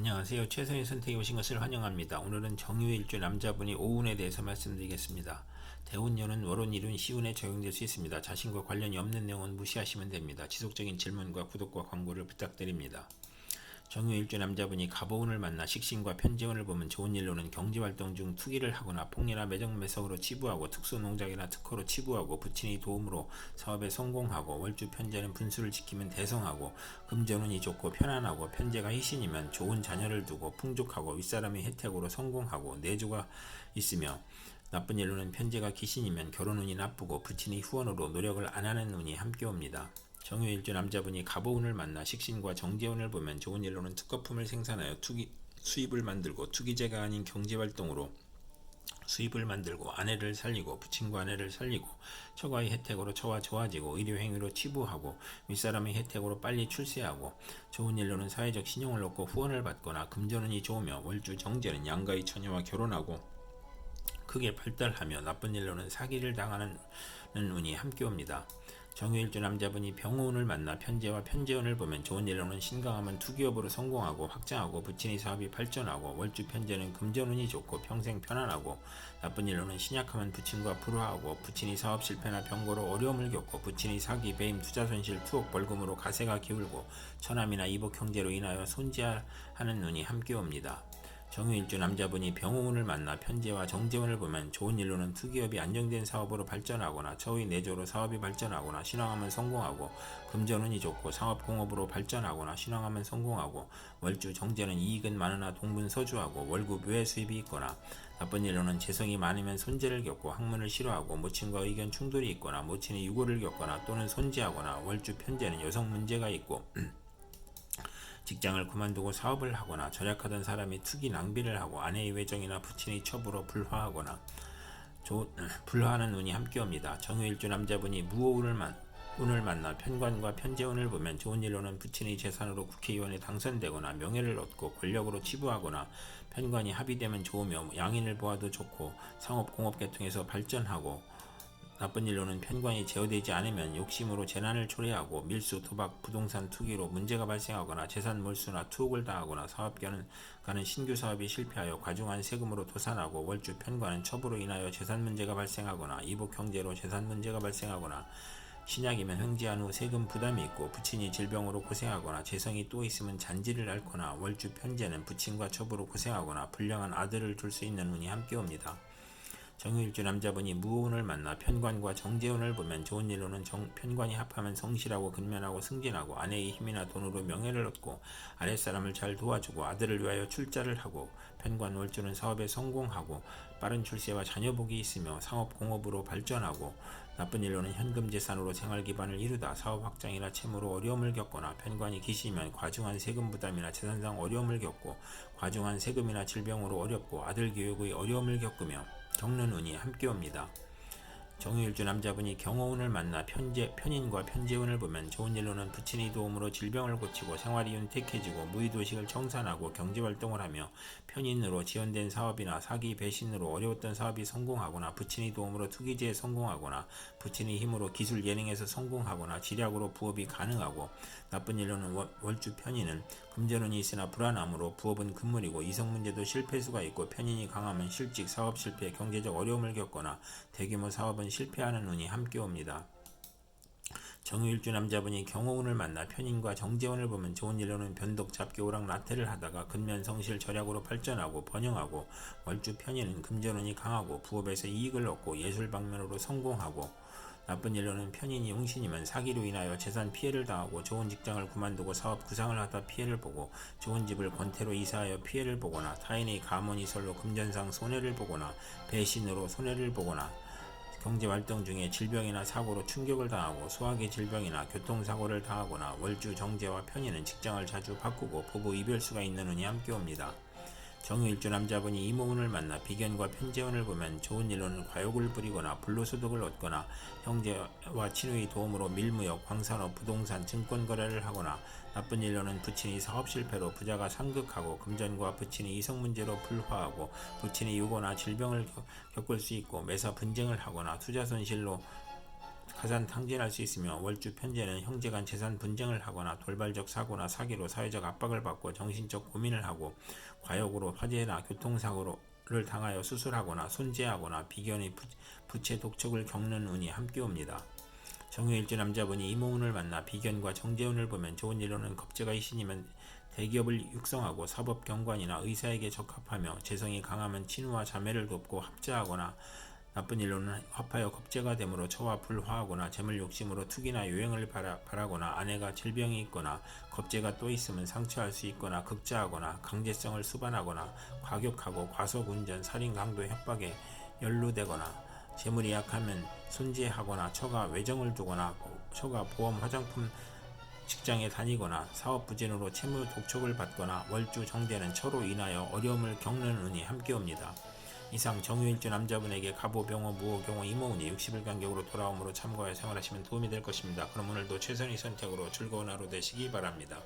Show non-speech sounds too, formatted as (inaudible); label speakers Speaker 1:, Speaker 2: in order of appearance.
Speaker 1: 안녕하세요. 최선의 선택에 오신 것을 환영합니다. 오늘은 정유일주 남자분이 오운에 대해서 말씀드리겠습니다. 대운년은 월운, 일운, 시운에 적용될 수 있습니다. 자신과 관련이 없는 내용은 무시하시면 됩니다. 지속적인 질문과 구독과 광고를 부탁드립니다. 정유일주 남자분이 가보운을 만나 식신과 편재운을 보면 좋은 일로는 경제활동 중 투기를 하거나 폭리나 매정 매석으로 치부하고 특수농작이나 특허로 치부하고 부친이 도움으로 사업에 성공하고 월주 편재는 분수를 지키면 대성하고 금전운이 좋고 편안하고 편재가 희신이면 좋은 자녀를 두고 풍족하고 윗사람의 혜택으로 성공하고 내주가 있으며 나쁜 일로는 편재가 귀신이면 결혼운이 나쁘고 부친이 후원으로 노력을 안 하는 운이 함께 옵니다. 정유일주 남자분이 가보운을 만나 식신과 정재운을 보면 좋은 일로는 특허품을 생산하여 투기, 수입을 만들고 투기제가 아닌 경제활동으로 수입을 만들고 아내를 살리고 부친과 아내를 살리고 처가의 혜택으로 처와 좋아지고 의료행위로 치부하고 윗사람의 혜택으로 빨리 출세하고 좋은 일로는 사회적 신용을 얻고 후원을 받거나 금전운이 좋으며 월주 정제는 양가의 처녀와 결혼하고 크게 발달하며 나쁜 일로는 사기를 당하는 운이 함께 옵니다. 정유일주 남자분이 병호운을 만나 편재와 편재운을 보면 좋은 일로는 신강하면 투기업으로 성공하고 확장하고 부친이 사업이 발전하고 월주 편재는 금전운이 좋고 평생 편안하고 나쁜 일로는 신약하면 부친과 불화하고 부친이 사업 실패나 병고로 어려움을 겪고 부친이 사기, 배임, 투자 손실, 투옥, 벌금으로 가세가 기울고 처남이나 이복 형제로 인하여 손지하는 눈이 함께 옵니다. 정유일주 남자분이 병호운을 만나 편재와 정재운을 보면 좋은 일로는 투기업이 안정된 사업으로 발전하거나 처의 내조로 사업이 발전하거나 신앙하면 성공하고 금전운이 좋고 사업공업으로 발전하거나 신앙하면 성공하고 월주 정재는 이익은 많으나 동분서주하고 월급 외 수입이 있거나 나쁜 일로는 재성이 많으면 손재를 겪고 학문을 싫어하고 모친과 의견 충돌이 있거나 모친이 유고를 겪거나 또는 손재하거나 월주 편재는 여성 문제가 있고 (clears throat) 직장을 그만두고 사업을 하거나 절약하던 사람이 투기 낭비를 하고 아내의 외정이나 부친의 첩으로 불화하거나 조, (laughs) 불화하는 운이 함께 옵니다. 정유일주 남자분이 무호운을 만, 운을 만나 편관과 편재운을 보면 좋은 일로는 부친의 재산으로 국회의원에 당선되거나 명예를 얻고 권력으로 치부하거나 편관이 합의되면 좋으며 양인을 보아도 좋고 상업 공업 계통에서 발전하고 나쁜 일로는 편관이 제어되지 않으면 욕심으로 재난을 초래하고 밀수, 도박, 부동산 투기로 문제가 발생하거나 재산 몰수나 투옥을 당하거나 사업가는 가는 신규 사업이 실패하여 과중한 세금으로 도산하고 월주 편관은 첩으로 인하여 재산 문제가 발생하거나 이복 형제로 재산 문제가 발생하거나 신약이면 횡재한 후 세금 부담이 있고 부친이 질병으로 고생하거나 재성이 또 있으면 잔지를 앓거나 월주 편제는 부친과 첩으로 고생하거나 불량한 아들을 둘 수 있는 운이 함께 옵니다. 정유일주 남자분이 무운을 만나 편관과 정재운을 보면 좋은 일로는 정, 편관이 합하면 성실하고 근면하고 승진하고 아내의 힘이나 돈으로 명예를 얻고 아랫사람을 잘 도와주고 아들을 위하여 출자를 하고 편관 월주는 사업에 성공하고 빠른 출세와 자녀복이 있으며 상업 공업으로 발전하고 나쁜 일로는 현금 재산으로 생활 기반을 이루다 사업 확장이나 채무로 어려움을 겪거나 편관이 기시면 과중한 세금 부담이나 재산상 어려움을 겪고 과중한 세금이나 질병으로 어렵고 아들 교육의 어려움을 겪으며 겪는 운이 함께 옵니다. 정유일주 남자분이 경호운을 만나 편재, 편인과 편재운을 보면 좋은 일로는 부친의 도움으로 질병을 고치고 생활이 윤택해지고 무의도식을 청산하고 경제활동을 하며 편인으로 지연된 사업이나 사기 배신으로 어려웠던 사업이 성공하거나 부친의 도움으로 투기제에 성공하거나 부친의 힘으로 기술 예능에서 성공하거나 지략으로 부업이 가능하고 나쁜 일로는 월 주 편인은 금전운이 있으나 불안함으로 부업은 금물이고 이성 문제도 실패수가 있고 편인이 강하면 실직, 사업 실패, 경제적 어려움을 겪거나 대규모 사업은 실패하는 운이 함께 옵니다. 정유일주 남자분이 경호운을 만나 편인과 정재운을 보면 좋은 일로는 변덕 잡기 오락 나태를 하다가 근면 성실 절약으로 발전하고 번영하고 월주 편인은 금전운이 강하고 부업에서 이익을 얻고 예술 방면으로 성공하고 나쁜 일로는 편인이 용신이면 사기로 인하여 재산 피해를 당하고 좋은 직장을 그만두고 사업 구상을 하다 피해를 보고 좋은 집을 권태로 이사하여 피해를 보거나 타인의 가문 이설로 금전상 손해를 보거나 배신으로 손해를 보거나 경제 활동 중에 질병이나 사고로 충격을 당하고 소화기 질병이나 교통사고를 당하거나 월주 정제와 편의는 직장을 자주 바꾸고 부부 이별수가 있는 운이 함께 옵니다. 정유일주 남자분이 이모운을 만나 비견과 편재운을 보면 좋은 일로는 과욕을 부리거나 불로소득을 얻거나 형제와 친구의 도움으로 밀무역, 광산업, 부동산, 증권 거래를 하거나 나쁜 일로는 부친이 사업 실패로 부자가 상극하고 금전과 부친이 이성 문제로 불화하고 부친이 유고나 질병을 겪을 수 있고 매사 분쟁을 하거나 투자 손실로 가산 탕진할 수 있으며 월주 편제는 형제 간 재산 분쟁을 하거나 돌발적 사고나 사기로 사회적 압박을 받고 정신적 고민을 하고 과욕으로 화재나 교통사고를 당하여 수술하거나 손재하거나 비견의 부- 부채 독촉을 겪는 운이 함께 옵니다. 정유일주 남자분이 이모운을 만나 비견과 정재운을 보면 좋은 일로는 겁재가 이신이면 대기업을 육성하고 사법 경관이나 의사에게 적합하며 재성이 강하면 친우와 자매를 돕고 합자하거나 나쁜 일로는 합하여 겁재가 되므로 처와 불화하거나 재물 욕심으로 투기나 요행을 바라, 바라 거나 아내가 질병이 있거나 겁재가 또 있으면 상처할 수 있거나 극자하거나 강제성을 수반하거나 과격하고 과속운전, 살인, 강도, 협박에 연루되거나 재물이 약하면 손재하거나 처가 외정을 두거나 처가 보험 화장품 직장에 다니거나 사업 부진으로 채무 독촉을 받거나 월주 정대는 처로 인하여 어려움을 겪는 운이 함께 옵니다. 이상 정유일주 남자분에게 가보, 병호, 무호, 경호, 이모운이 60일 간격으로 돌아옴으로 참고하여 생활하시면 도움이 될 것입니다. 그럼 오늘도 최선의 선택으로 즐거운 하루 되시기 바랍니다.